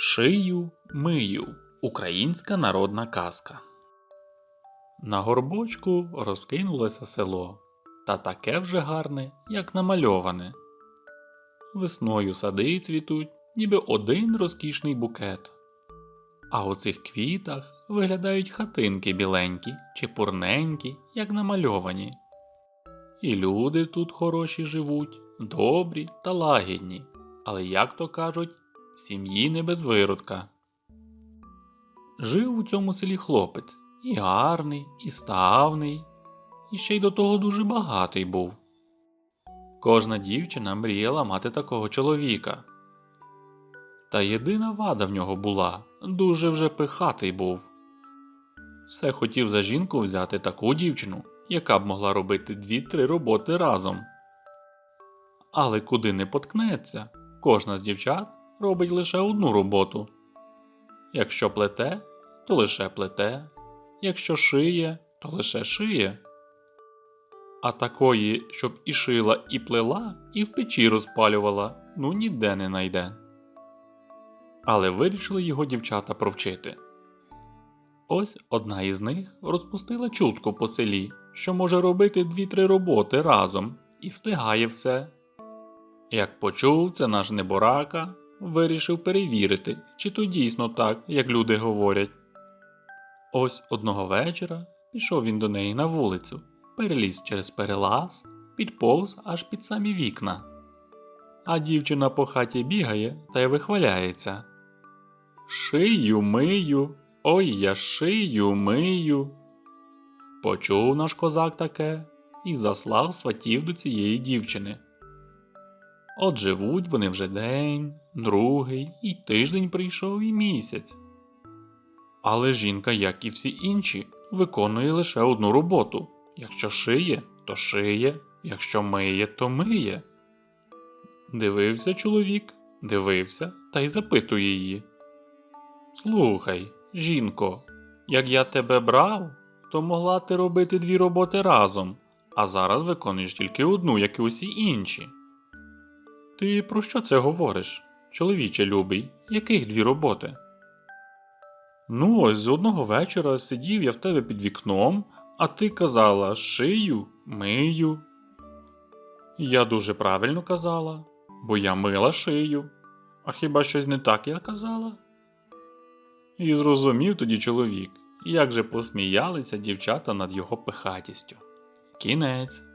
Шию мию. Українська народна казка. На горбочку розкинулося село, та таке вже гарне, як намальоване. Весною сади цвітуть, ніби один розкішний букет. А у цих квітах виглядають хатинки біленькі, чепурненькі, як намальовані. І люди тут хороші живуть, добрі та лагідні, але, як то кажуть, сім'ї не без виродка. Жив у цьому селі хлопець і гарний, і ставний, і ще й до того дуже багатий був. Кожна дівчина мріяла мати такого чоловіка. Та єдина вада в нього була дуже вже пихатий був. Все хотів за жінку взяти таку дівчину, яка б могла робити дві-три роботи разом. Але куди не поткнеться, кожна з дівчат робить лише одну роботу. Якщо плете, то лише плете, якщо шиє, то лише шиє. А такої, щоб і шила, і плела, і в печі розпалювала, ну ніде не найде. Але вирішили його дівчата провчити. Ось одна із них розпустила чутку по селі, що може робити дві-три роботи разом і встигає все. Як почув це наш неборака, вирішив перевірити, чи то дійсно так, як люди говорять. Ось одного вечора пішов він до неї на вулицю, переліз через перелаз, підповз аж під самі вікна. А дівчина по хаті бігає та й вихваляється. Шию мию, ой я шию мию. Почув наш козак таке і заслав сватів до цієї дівчини. От живуть вони вже день, другий, і тиждень прийшов і місяць. Але жінка, як і всі інші, виконує лише одну роботу. Якщо шиє, то шиє, якщо миє, то миє. Дивився чоловік, дивився та й запитує її. Слухай, жінко, як я тебе брав, то могла ти робити дві роботи разом, а зараз виконуєш тільки одну, як і усі інші. Ти про що це говориш, чоловіче любий, яких дві роботи? Ну, ось з одного вечора сидів я в тебе під вікном, а ти казала шию, мию. Я дуже правильно казала, бо я мила шию. А хіба щось не так я казала? І зрозумів тоді чоловік, як же посміялися дівчата над його пихатістю. Кінець.